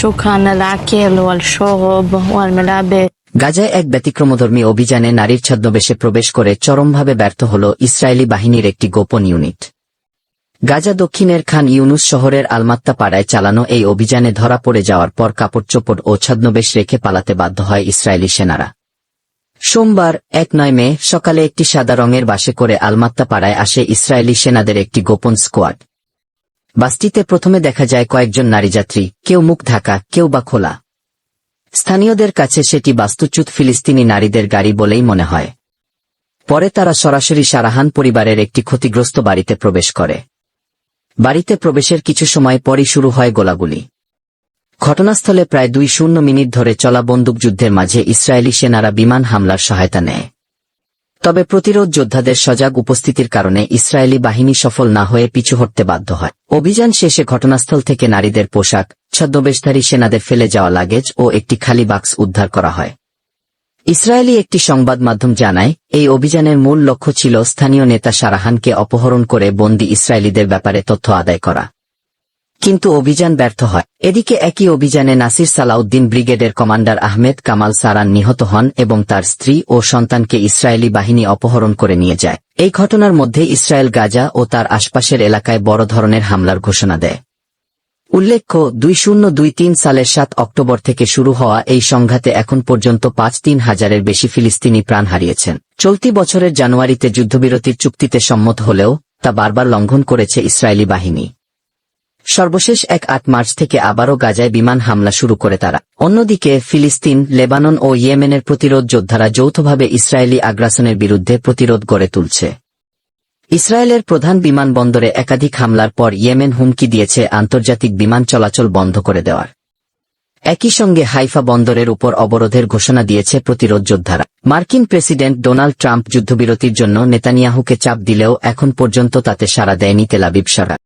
شكرا للأكل والشرب والملابس গাজায় এক ব্যতিক্রমধর্মী অভিযানে নারীর ছদ্মবেশে প্রবেশ করে চরমভাবে ব্যর্থ হল ইসরায়েলি বাহিনীর একটি গোপন ইউনিট গাজা দক্ষিণের খান ইউনুস শহরের আলমাত্তা পাড়ায় চালানো এই অভিযানে ধরা পড়ে যাওয়ার পর কাপড়চোপড় ও ছদ্মবেশ রেখে পালাতে বাধ্য হয় ইসরায়েলি সেনারা সোমবার এক নয় মে সকালে একটি সাদা রঙের বাসে করে আলমাত্তা পাড়ায় আসে ইসরায়েলি সেনাদের একটি গোপন স্কোয়াড বাসটিতে প্রথমে দেখা যায় কয়েকজন নারীযাত্রী, কেউ মুখ ঢাকা, কেউ বা খোলা। স্থানীয়দের কাছে সেটি বাস্তুচ্যুত ফিলিস্তিনি নারীদের গাড়ি বলেই মনে হয়। পরে তারা সরাসরি সারাহান পরিবারের একটি ক্ষতিগ্রস্ত বাড়িতে প্রবেশ করে। বাড়িতে প্রবেশের কিছু সময় পরই শুরু হয় গোলাগুলি। ঘটনাস্থলে প্রায় দুই শূন্য মিনিট ধরে চলা বন্দুকযুদ্ধের মাঝে ইসরায়েলি সেনারা বিমান হামলার সহায়তা নেয়। তবে প্রতিরোধ যোদ্ধাদের সজাগ উপস্থিতির কারণে ইসরায়েলি বাহিনী সফল না হয়ে পিছু হটতে বাধ্য হয়। অভিযান শেষে ঘটনাস্থল থেকে নারীদের পোশাক, ছদ্মবেশধারী সেনাদের ফেলে যাওয়া লাগেজ ও একটি খালি বাক্স উদ্ধার করা হয়। ইসরায়েলি একটি সংবাদ মাধ্যম জানায়, এই অভিযানের মূল লক্ষ্য ছিল স্থানীয় নেতা সারাহানকে অপহরণ করে বন্দি ইসরায়েলিদের ব্যাপারে তথ্য আদায় করা। কিন্তু অভিযান ব্যর্থ হয়। এদিকে একই অভিযানে নাসির সালাউদ্দিন ব্রিগেডের কমান্ডার আহমেদ কামাল সারান নিহত হন এবং তার স্ত্রী ও সন্তানকে ইসরায়েলি বাহিনী অপহরণ করে নিয়ে যায়। এই ঘটনার মধ্যে ইসরায়েল গাজা ও তার আশপাশের এলাকায় বড় ধরনের হামলার ঘোষণা দেয়। উল্লেখ্য, দুই শূন্য দুই তিন সালের সাত অক্টোবর থেকে শুরু হওয়া এই সংঘাতে এখন পর্যন্ত পাঁচ তিন হাজারের বেশি ফিলিস্তিনি প্রাণ হারিয়েছেন। চলতি বছরের জানুয়ারিতে যুদ্ধবিরতির চুক্তিতে সম্মত হলেও তা বারবার লঙ্ঘন করেছে ইসরায়েলি বাহিনী। সর্বশেষ এক আট মার্চ থেকে আবারও গাজায় বিমান হামলা শুরু করে তারা। অন্যদিকে ফিলিস্তিন, লেবানন ও ইয়েমেনের প্রতিরোধ যোদ্ধারা যৌথভাবে ইসরায়েলি আগ্রাসনের বিরুদ্ধে প্রতিরোধ গড়ে তুলছে। ইসরায়েলের প্রধান বিমানবন্দরে একাধিক হামলার পর ইয়েমেন হুমকি দিয়েছে আন্তর্জাতিক বিমান চলাচল বন্ধ করে দেওয়ার। একই সঙ্গে হাইফা বন্দরের উপর অবরোধের ঘোষণা দিয়েছে প্রতিরোধ যোদ্ধারা। মার্কিন প্রেসিডেন্ট ডোনাল্ড ট্রাম্প যুদ্ধবিরতির জন্য নেতানিয়াহুকে চাপ দিলেও এখন পর্যন্ত তাতে সাড়া দেয়নি তেলাবিব সরকার